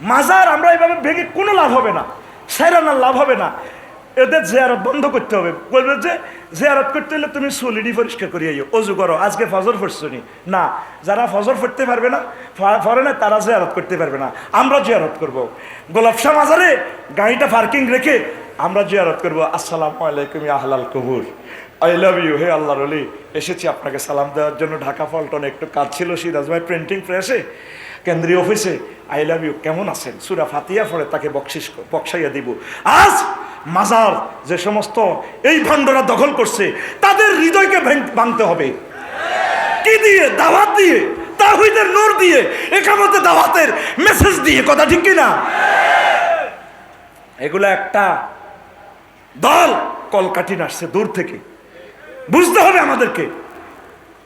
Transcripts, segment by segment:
মাজার আমরা এভাবে ভেঙে কোনো লাভ হবে না। সেরানার লাভ হবে না। এদের জেয়ারত বন্ধ করতে হবে। বলবে যে, জেয়ারত করতে হলে তুমি সুলিডি পরিষ্কার করিয়ে অজু করো, আজকে ফজর ফুটছনি না? যারা ফজর ফুটতে পারবে না ফরে না, তারা জেয়ারত করতে পারবে না। আমরা জিয়ারত করব। গোলাপশাহ মাজারে গাড়িটা পার্কিং রেখে আমরা জিয়ারত করব। আসসালামু আলাইকুম আহলাল কবুর। আই লাভ ইউ হে আল্লাহর অলি এসেছি আপনাকে সালাম দেওয়ার জন্য। ঢাকা ফলটনে একটু কাজ ছিল, সিরাজ ভাই প্রিন্টিং প্রেসে কেন্দ্রীয় অফিসে আই লাভ ইউ কেমন আছেন? সুরা ফাতিয়া পড়ে তাকে বকশিস বকসাইয়া দিব। আজ মাজার যে সমস্ত এই ভণ্ডরা দখল করছে, তাদের হৃদয়কে ভেঙ- ভাঙতে হবে। কি দিয়ে? দাওয়াত দিয়ে? তাহিদের নূর দিয়ে? একামতে দাওয়াতের মেসেজ দিয়ে, কথা ঠিক কিনা? এগুলো একটা দল কলকাঠি আসছে দূর থেকে। বুঝতে হবে আমাদেরকে।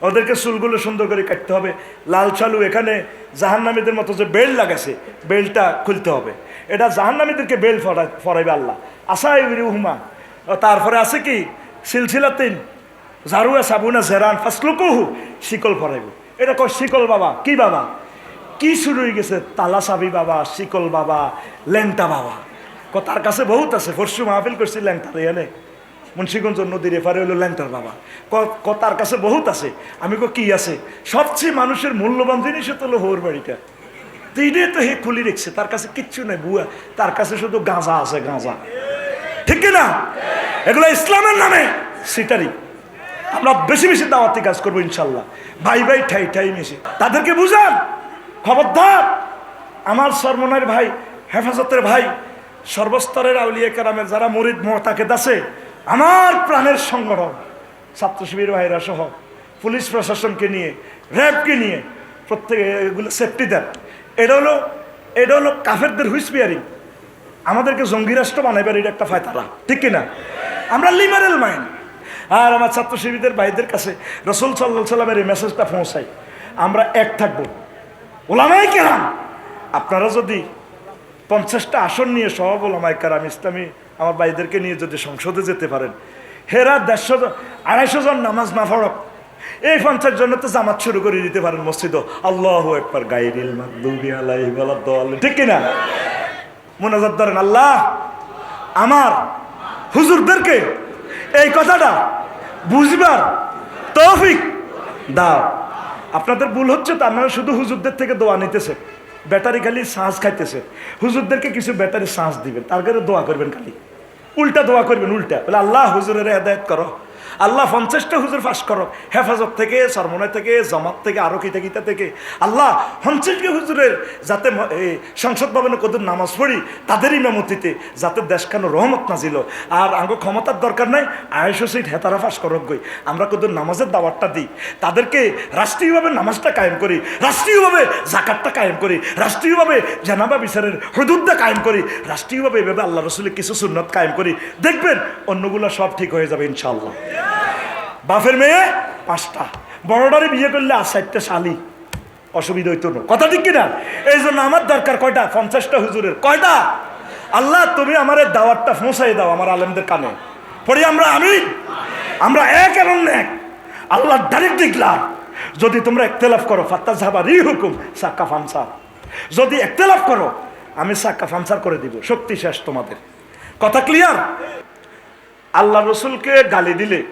ওদেরকে চুলগুলো সুন্দর করে কাটতে হবে। লাল চালু এখানে জাহান্নামীদের মতো যে বেল্ট লাগাছে বেল্টটা খুলতে হবে। এটা জাহান্নামীদেরকে বেল্ট ফরাই ফরাইবে আল্লাহ। আসাই হুমা তারপরে আছে কি? সিলসিলা তিন। ঝাড়ুয়া সাবুনা জেরান ফাসলুকুহু, শিকল ফরাইব। এটা কয় শিকল বাবা? কি বাবা? কি শুরু হয়ে গেছে? তালা সাবি বাবা, শিকল বাবা ল্যাংটা বাবা। তার কাছে বহুত আছে। পরশু মাহফিল করছি ল্যাংটার এনে মুন্সিগঞ্জ নদীর এপারে হলো ল্যাংটার বাবা। তার কাছে বহুত আছে। আমি কো কি আছে? সবচেয়ে মানুষের মূল্যবান জিনিস তো হলো হোর বাড়িটা। তো এটাই তো হে খুলি রেখছে, তার কাছে কিচ্ছু নাই বুয়া। তার কাছে শুধু গাঁজা আছে, গাঁজা। ঠিক না এগুলো ইসলামের নামে। সিটারি। আমরা বেশি বেশি দাওয়াতি কাজ করব ইনশাল্লাহ। ভাই ভাই ঠাই ঠাই মিশে। তাদেরকে বুঝান। খবরদার। আমার সরমনের ভাই, হেফাজতের ভাই, সর্বস্তরের আউলিয়া কারামের যারা মরিদ মোহতাকেদ আছে আমার প্রাণের সংগঠন ছাত্র শিবির ভাইরা সহ, পুলিশ প্রশাসনকে নিয়ে, র্যাবকে নিয়ে প্রত্যেকে এগুলো সেফটি দেন। এটা হলো এটা হলো কাফেরদের হুইসপিয়ারিং আমাদেরকে জঙ্গি রাষ্ট্র বানাইবার এটা একটা ফায়তারা ঠিক কিনা? আমরা লিবারেল মাইন্ড আর আমার ছাত্র শিবিরদের ভাইদের কাছে রসুল সাল্লাহ সাল্লামের এই মেসেজটা পৌঁছাই। আমরা এক থাকব। ওলামাই কেরাম, আপনারা যদি পঞ্চাশটা আসন নিয়ে সব ওলামাই কেরাম ইসলামী আমার ভাইদেরকে নিয়ে যদি সংসদে যেতে পারেন। হেরা দেড়শো আড়াইশো জন নামাজ না পড়ক। এই পঞ্চাশ জন্য তো জামাত শুরু করে দিতে পারেন মসজিদ। আল্লাহ একবার গাইরিল ঠিক কিনা? মোনাজাত ধরেন, আল্লাহ, আমার হুজুরদেরকে এই কথাটা বুঝবার তৌফিক দাও। আপনাদের ভুল হচ্ছে তো, আপনারা শুধু হুজুরদের থেকে দোয়া নিতেছে। ব্যাটারি খালি শ্বাস খাইতেছে। হুজুরদেরকে কিছু ব্যাটারি শ্বাস দিবেন, তার দোয়া করবেন খালি। উল্টা দোয়া করবেন উল্টা। বলে আল্লাহ হুজুরের হেদায়ত করো। আল্লাহ পঞ্চাশটা হুজুর ফাঁস করো। হেফাজত থেকে সরমনা থেকে, জমাত থেকে, আরও কিতা কিতা থেকে। আল্লাহ পঞ্চাশটা হুজুরের যাতে সংসদ ভবনে কদুর নামাজ পড়ি তাদের ইমামতিতে যাতে দেশখানো রহমত নাজিল আর আঙ্গ ক্ষমতার দরকার নাই আড়াইশো সিট হেতারা ফাঁস করক গই। আমরা কদুর নামাজের দাওয়াতটা দিই। তাদেরকে রাষ্ট্রীয়ভাবে নামাজটা কায়েম করি, রাষ্ট্রীয়ভাবে জাকাতটা কায়েম করি, রাষ্ট্রীয়ভাবে জানাবা বিচারের হদুদটা কায়েম করি, রাষ্ট্রীয়ভাবে এভাবে আল্লাহ রসুলের কিছু সুন্নত কায়েম করি। দেখবেন অন্যগুলো সব ঠিক হয়ে যাবে ইনশাল্লাহ বাপের মেয়ে, পাঁচটা। বড়টারে বিয়ে করলে আর চারটে শালি। অসুবিধা হইতো না। কথা ঠিক কিনা? এই জন্য আমার দরকার কয়টা? পঞ্চাশটা হুজুরের। কয়টা? আল্লাহ, তুমি আমার দাওয়াতটা পৌঁছাই দাও আমার আলেমদের কানে। পরে আমরা? আমি আমরা এক এবং এক। আল্লাহ ডাইরেক্ট দেখলাম যদি তোমরা একতেলাফ করো ফাত্তা ঝাবা রি হুকুম সাক্কা ফানসার। যদি একতেলাফ করো, আমি সাক্কা ফানসার করে দিব। শক্তি শেষ তোমাদের। কথা ক্লিয়ার আল্লাহ রসুলকে গালি দিলে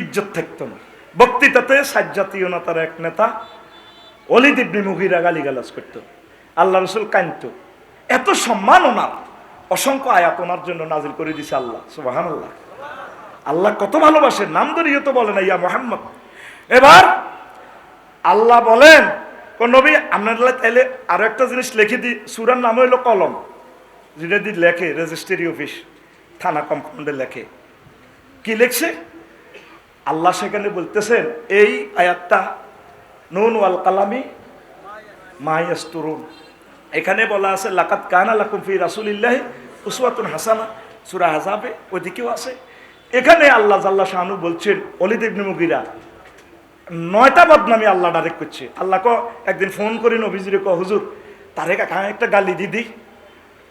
ইজ্জত থাকতো না। বক্তৃতাতে সাজ্জাতীয়নাতার এক নেতা অলিদ ইবনি মুগিরা গালিগালাজ করতো। আল্লাহ রসুল কান্ত এত সম্মান ওনার। অসংখ্য আয়াত ওনার জন্য নাজিল করে দিছে আল্লাহ সুবাহান আল্লাহ আল্লাহ কত ভালোবাসেন, নাম ধরিয়ে তো বলে না, ইয়া মোহাম্মদ। এবার আল্লাহ বলেন নবী, আপনার তাইলে আরও একটা জিনিস লিখে দিই সুরার নাম হইল কলম। যেটা দিয়ে লেখে রেজিস্ট্রি অফিস থানা কম্পাউন্ডে লেখে। কি লিখছে? আল্লাহ সেখানে বলতেছেন, এই আয়াতটা নুন ওয়াল কালামি মাইয়াস্তুরুন এখানে বলা আছে লাকাত কানা লাকুম ফি রাসূলিল্লাহি উসওয়াতুন হাসানা। সূরা আযাবে ওইদিকেও আছে। এখানে আল্লাহ জাল্লা শাহানু বলছেন অলিদ ইবনে মুগিরা, নয়টা বদনামি আল্লাহ ডাইরেক্ট করছে। আল্লাহ ক একদিন ফোন করি নবীজিরে ক হুজুর, তারে কাকা একটা গালি দিদি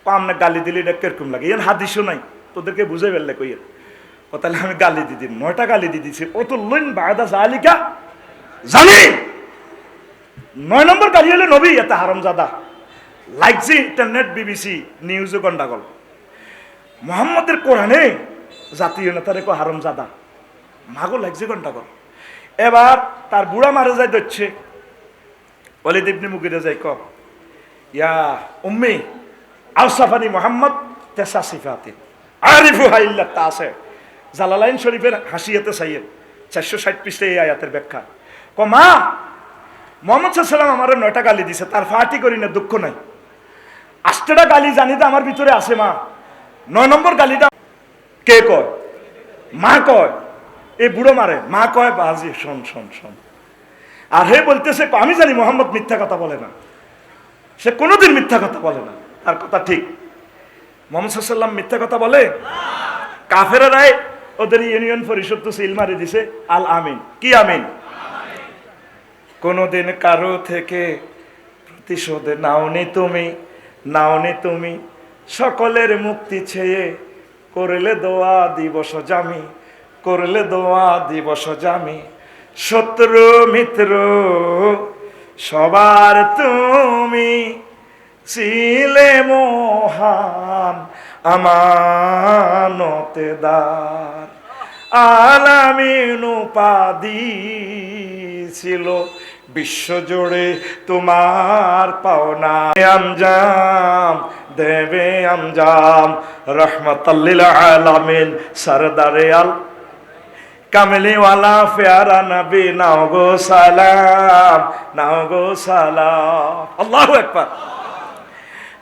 ক আমরা গালি দিলে এটা কীরকম লাগে? এর হাদিসও নাই, তোদেরকে বুঝে ফেললে কই ও তাহলে আমি গালি দিদি নয়টা গালি দিয়ে দিছি। ও তো লইন বায়দা জালিকা। জানি। নয় নম্বর গালি হলো নবী এত হারামজাদা। লাগছে ইন্টারনেট, বিবিসি নিউজও গন্ডাগোল। মোহাম্মদের কোরআনে জাতীয় নেতারে কো হারম জাদা মাগো লাগছে গন্ডাগোল। এবার তার বুড়া মারা যায় দচ্ছে বলে দিবনি মুগিরে যাই ক, ইয়া উম্মি আউসাফানি মোহাম্মদ তেসা সিফাতিন। আরিফু হাইল্লা তা আছে জালালাইন শরীফের হাসিয়াতে সাইয়ের চারশো ষাট পৃষ্ঠে এই আয়াতের ব্যাখ্যা। ক মা, মোহাম্মদ সাল্লাম আমার নয়টা গালি দিছে, তার ফাটি করি না, দুঃখ নাই। আষ্টটা গালি জানি তো আমার ভিতরে আছে, মা। নয় নম্বর গালিটা কে কয়? মা কয়, এই বুড়ো মারে। মা কয়, বাজি, শোন শোন শোন। আর হে বলতেছে আমি জানি মোহাম্মদ মিথ্যা কথা বলে না। সে কোনোদিন মিথ্যা কথা বলে না। তার কথা ঠিক। মোহাম্মদ সাল্লাম মিথ্যা কথা বলে? কাফেরারাই ওদের ইউনিয়ন পরিষদ তো সিল মারি দিছে। আল আমিন। কি আমিন? কোনোদিন কারও থেকে প্রতিশোধ নাওনি তুমি নাওনি তুমি। সকলের মুক্তি ছেয়ে করলে দোয়া দিবস জামি, করলে দোয়া দিবস জামি। শত্রু, মিত্র, সবার তুমি। ছিলে মহান আমানতেদার আলামিন উপাধি ছিল। বিশ্বজুড়ে তোমার পাওনা। আমজাম, দেবে আমজাম। রহমতাল্লিল আলামিন, সরদারে আল। কামলিওয়ালা পেয়ারা নবী, নাও গো সালাম, নাও গো সালাম। আল্লাহু একবার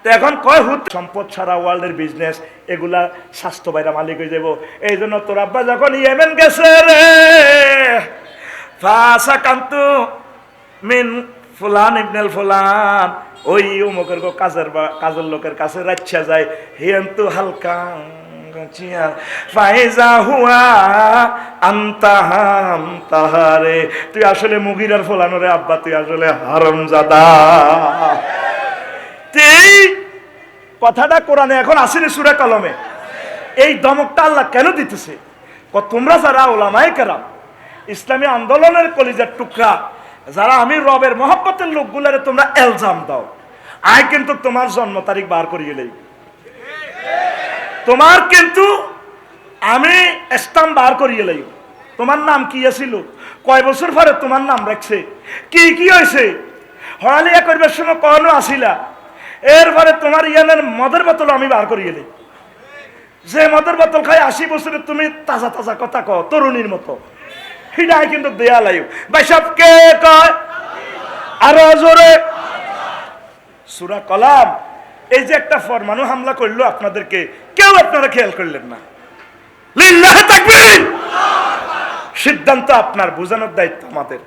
তো এখন কয় হুত? সম্পদ ছাড়া ওয়ার্ল্ডের বিজনেস এগুলা স্বাস্থ্য বাইরা মালিক হয়ে যাব এই জন্য তোর আব্বা যখন ইয়েমেন গেছে রে, ফাসা কান্তু মিন ফুলান, ইবনেল ফুলান। ওই উমকের গো কাজের কাজের লোকের কাছে রাচ্ছা যায়, হিয়ন্তু হালকা ফাইজা হুয়া আন্তাহাম তাহারে। তুই আসলে মুগিরার ফোলানো রে আব্বা, তুই আসলে হারমজাদা। এই কথাটা কোরআনে এখন আসেনি সুরা কলমে। এই দমকটা আল্লাহ কেন দিতেছে? তোমরা যারা ওলামায় কেরাম, ইসলামী আন্দোলনের কলিজার টুকরা, যারা আমি রবের মহব্বতের লোকগুলারে তোমরা এলজাম দাও, আয় কিন্তু তোমার জন্ম তারিখ বার করিয়ে লই। তোমার কিন্তু আমি স্টাম্প বার করিয়ে লই। তোমার নাম কি আছিল? কয় বছর পরে তোমার নাম রাখছে? কি কি হয়েছে হরালিয়া করবার সময় কখনো আসিলা? এরপরে তোমার ইয়ানের মদের বোতল আমি বার করিয়ে লই যে মদের বোতল খাই আশি বছরে তুমি তাজা তাজা কথা কও, তরুণীর মতো। হিডাই কিন্তু দেয়া লাইও ভাই সব কে কয়? আরও জোরে। সুরা কলাম, এই যে একটা ফরমানু হামলা করল আপনাদেরকে, কেউ আপনারা খেয়াল করলেন না। সিদ্ধান্ত আপনার বোঝানোর দায়িত্ব আমাদের।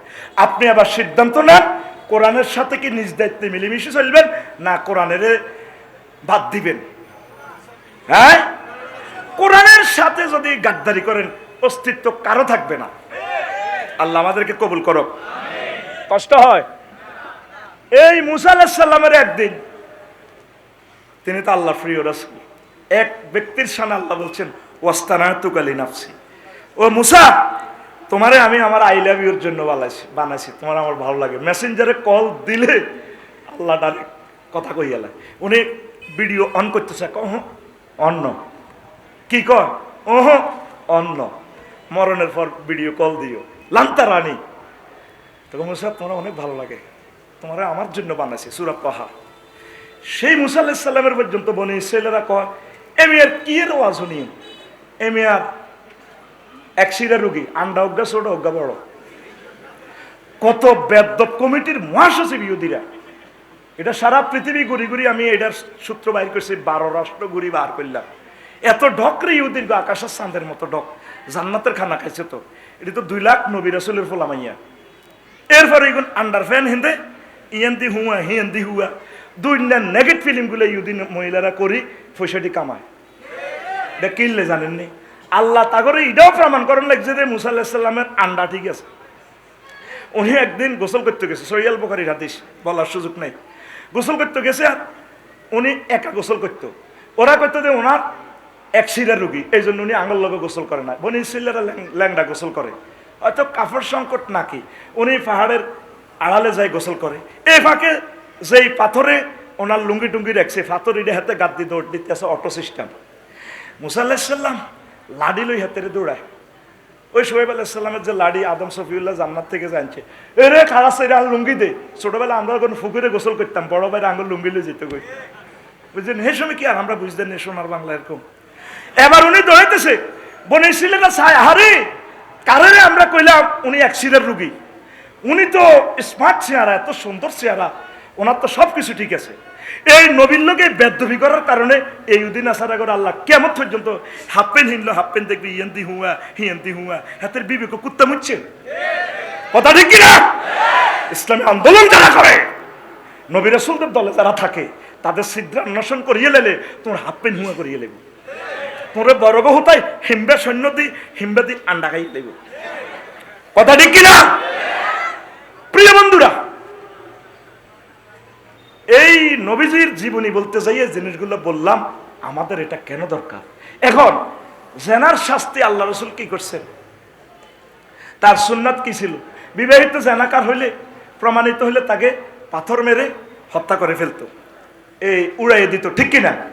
আপনি আবার সিদ্ধান্ত নেন কোরআনের সাথে কি নিজ দায়িত্বে মিলেমিশে চলবেন? না, কোরআনের বাদ দিবেন। হ্যাঁ? কোরআনের সাথে যদি গাদ্দারি করেন, অস্তিত্ব কারও থাকবে না। আল্লাহ আমাদেরকে কবুল করো কষ্ট হয়। এই মুসা আলাহিসাল্লামের একদিন তিনি তো আল্লাহ প্রিয় রাসূল। এক ব্যক্তির সামনে আল্লাহ বলছেন ওয়াস্তানা তুকালি নাফসি। ও মুসা তোমারে আমি আমার আই লাভ ইউর জন্য বানাইছি বানাইছি। তোমার আমার ভালো লাগে। মেসেঞ্জারে কল দিলে আল্লাহ ডাইরেক্ট কথা কই গেলে উনি ভিডিও অন করতেছে। কহ অন্য কি কয়, ওহ অন্য মরণের পর ভিডিও কল দিও। লান্তা রানী। তখন মুসা, তোমার অনেক ভালো লাগে। তোমার আমার জন্য বানাইছে, সুরা কহা সেই মুসা আলাহিসাল্লামের পর্যন্ত বনি ছেলেরা কয় এমি আর কি এর ওয়াজ শুনি? এমি আর শিরা রুগী, আন্ডা অজ্ঞা, ছোট অজ্ঞা, বড়। কত বেদ্য কমিটির মহাসচিব ইহুদিরা। এটা সারা পৃথিবী ঘুরি ঘুরি আমি এটার সূত্র বাইর করছি, বারো রাষ্ট্র ঘুরি বার করলাম। এত ঢক রে ইহুদির আকাশের চাঁদের মতো ঢক। জান্নাতের খানা খাইছে তো। এটা তো দুই লাখ নবী রাসুলের ফোলামাইয়া এরপরে এগুন আন্ডার ফ্যান হিন্দে, ইয়ান্দি হুয়া, হিয়ান্দি হুয়া। দুই নেগেট ফিল্মগুলো ইউদিন মহিলারা করি, পয়সাটি কামায়। এটা কিনলে জানেননি? আল্লাহ তাগরে এটাও প্রমাণ করেন লাগছে যে মুসা আল্লাহিসাল্লামের আন্ডা ঠিক আছে। উনি একদিন গোসল করতে গেছে, সৈয়াল বোখারির হাদিস বলার সুযোগ নেই। গোসল করতে গেছে আর উনি একা গোসল করতো। ওরা করতো যে ওনার এক শিরার রুগী এই জন্য উনি আঙুল লগে গোসল করে না। বনি শিল্লারা ল্যাংডা গোসল করে। হয়তো কাপড় সংকট নাকি, উনি পাহাড়ের আড়ালে যাই গোসল করে। এই ফাঁকে যেই পাথরে ওনার লুঙ্গি টুঙ্গি রাখছে ফাতরিরে হাতে গাদ দিয়ে দৌড় দিতেছে অটো সিস্টেম মুসাল্লাহাম লাডি লই হাতের দৌড়ায়। ওই সোহেব আলাহিসাল্লামের যে লাডি আদম সফিউল্লাহ জান্নাত থেকে জানছে। এরে খারা সেরে আর লুঙ্গি দে। ছোটবেলা আমরা কোন ফুকুরে গোসল করতাম, বড় ভাইরা আঙুল লুঙ্গি লয়ে যেতে কই। বুঝলেন হে সময় কি আর আমরা বুঝতেন না সোনার বাংলা এরকম? এবার উনি দৌড়াইতেছে বনের ছিলেন ছায় হারে কারে আমরা কইলাম উনি অ্যাক্সিডেন্ট রুগী। উনি তো স্মার্ট চেহারা, এত সুন্দর চেহারা, ওনার তো সব কিছু ঠিক আছে। এই নবীর লোকে বেদবি করার কারণে এই উদিন আসার করে আল্লাহ কেমন পর্যন্ত হাফ হিনলো প্যান্ট দেখবি ইয়েন্তি হুয়া হিয়েন্তি হুয়া, হাতের বিবেক কুত্তা মুচ্ছে কথা ঠিক কিনা? ইসলামী আন্দোলন যারা করে, নবী রসুলদের দলে যারা থাকে, তাদের সিদ্ধ অন্বেষণ করিয়ে লেলে তোমার হাফ প্যান্ট হুয়া করিয়ে লেবে। তোরে বড় বহু তাই হিম্বে সৈন্য দি, হিম্বে দি আন্ডা খাই লেবে। কথা ঠিক কিনা প্রিয় বন্ধুরা এই নবীজির জীবনী বলতে চাই এই জিনিসগুলো বললাম, আমাদের এটা কেন দরকার? এখন, জেনার শাস্তি আল্লাহ রসুল কি করছেন? তার সুন্নাত কি ছিল? বিবাহিত জেনাকার হইলে, প্রমাণিত হইলে তাকে পাথর মেরে হত্যা করে ফেলতো। এই উড়াইয়ে দিত, ঠিক কিনা?